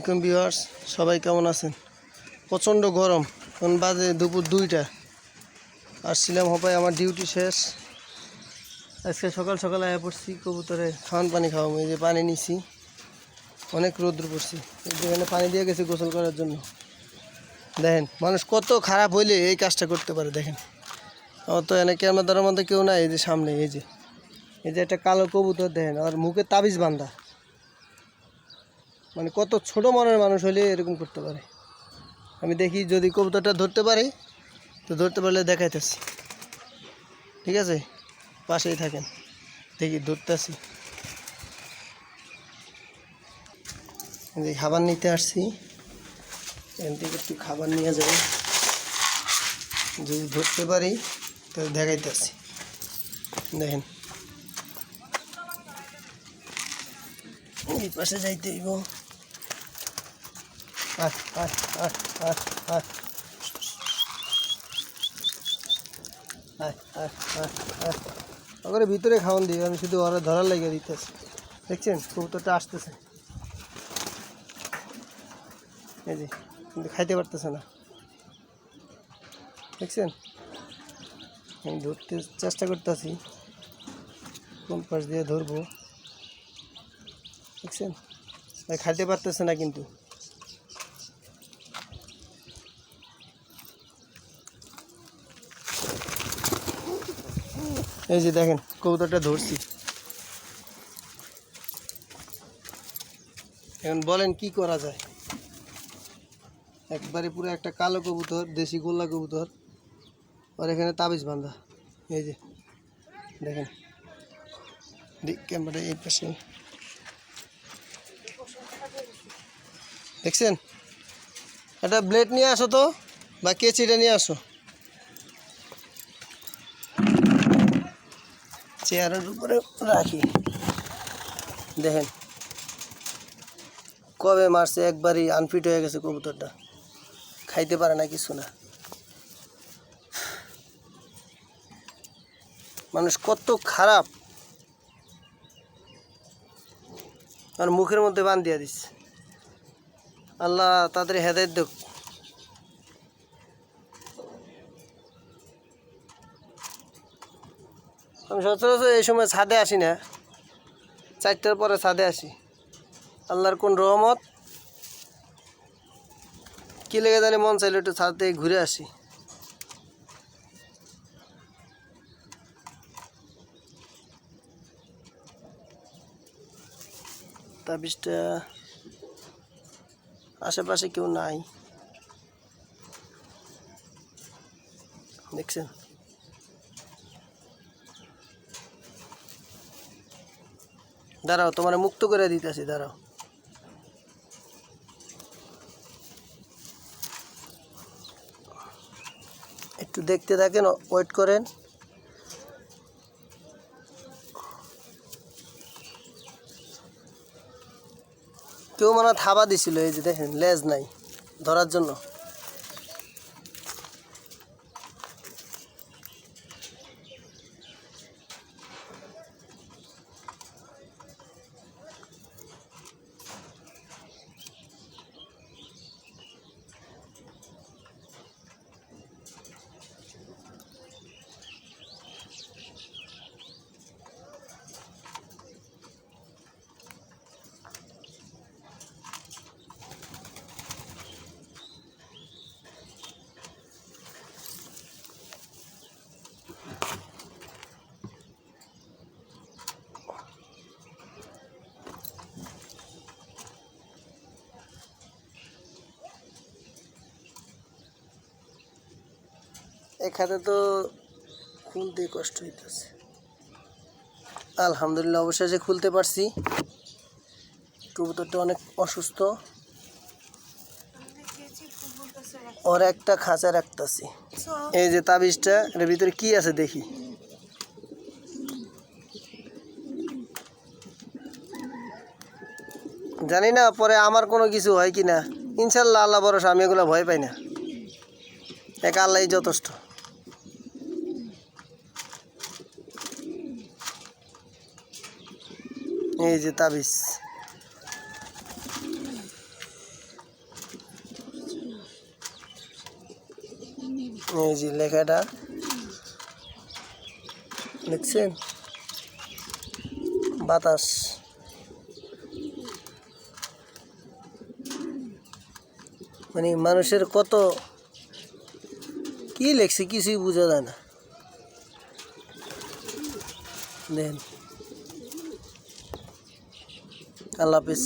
আলাইকুম ভিউয়ার্স, সবাই কেমন আছেন? প্রচণ্ড গরম, এখন বাজে দুপুর দুইটা। আসছিলাম হপায় আমার ডিউটি শেষ। আজকে সকাল সকাল আয়া পড়ছি কবুতরে, খাওয়ান পানি খাওয়াবো, এই যে পানি নিছি। অনেক রৌদ্র পড়ছি, এই যে এখানে পানি দিয়ে গেছি গোসল করার জন্য। দেখেন, মানুষ কত খারাপ হইলে এই কাজটা করতে পারে, দেখেন। আমার তো এনে ক্যামেরা ধরার মধ্যে কেউ নাই, এই যে সামনে, এই যে। এই যে একটা কালো কবুতর, দেখেন, আর মুখে তাবিজ বান্ধা। মানে কত ছোট মনের মানুষ হলে এরকম করতে পারে? আমি দেখি যদি কবুতরটা ধরতে পারি, তো ধরতে পারলে দেখাইতেছি। ঠিক আছে? পাশেই থাকেন। দেখি, ধরতেছি। খাবার নিতে আসছি। এখান থেকে একটু খাবার নিয়ে যাই। যদি ধরতে পারি, তাহলে দেখাইতেছি। দেখেন। এই পাশে যাইতে হইব। अगर भरे खाउन दी शुद्ध और धरार लगे दीते देखें कबूतर तो आसते से जी खाइते ना? देखें धरते चेष्टा करते पास दिए धरब देखें खाइते ना क्यों এই যে দেখেন, কবুতরটা ধরছি। এখন বলেন কি করা যায়? একবারে পুরো একটা কালো কবুতর, দেশি গোল্লা কবুতর, আর এখানে তাবিজ বান্ধা এই যে, দেখেন। ক্যামেরা এই পাশে। দেখছেন? একটা ব্লেড নিয়ে আসো তো, বা কেচিটা নিয়ে আসো। চেয়ারের উপরে রাখি। দেখেন, কবে মারছে, একবারই আনফিট হয়ে গেছে কবুতরটা। খাইতে পারে না কিছু না। মানুষ কত খারাপ। আর মুখের মধ্যে বান দিয়া দিচ্ছে আল্লাহ তাদের হেদায়ত দেখ। আমি সচরাচর এই সময় ছাদে আসি না। চারটার পরে ছাদে আসি। আল্লাহর কোন রহমত? কি লেগে জানি মন চাইলে একটু ছাদে ঘুরে আসি। তাবিজটা আশেপাশে কেউ নাই। দেখছেন? দাঁড়াও, তোমার মুক্ত করে দিতেছি, দাঁড়াও। একটু দেখতে থাকেন, ওয়েট করেন। কেউ মানে থাবা দিছিল, এই যে দেখেন, লেজ নাই ধরার জন্য। এখানে তো খুলতে কষ্ট হইতেছে। আলহামদুলিল্লাহ অবশেষে খুলতে পারছি। কবুতরটা অনেক অসুস্থ। ওর একটা খাঁচা রাখতেছি। এই যে তাবিজটা, এর ভিতরে কি আছে দেখি। জানি না, পরে আমার কোনো কিছু হয় কি না ইনশাল্লাহ আল্লাহ বরস আমি এগুলো ভয় পাই না। এক আল্লাহ যথেষ্ট। এই যে তাবিজ। এই যে লেখাটা। দেখছেন? বাতাস। মানে মানুষের কত কি লেখছে কিছুই বোঝা যায় না। দেখেন আল্লাহ হাফিজ।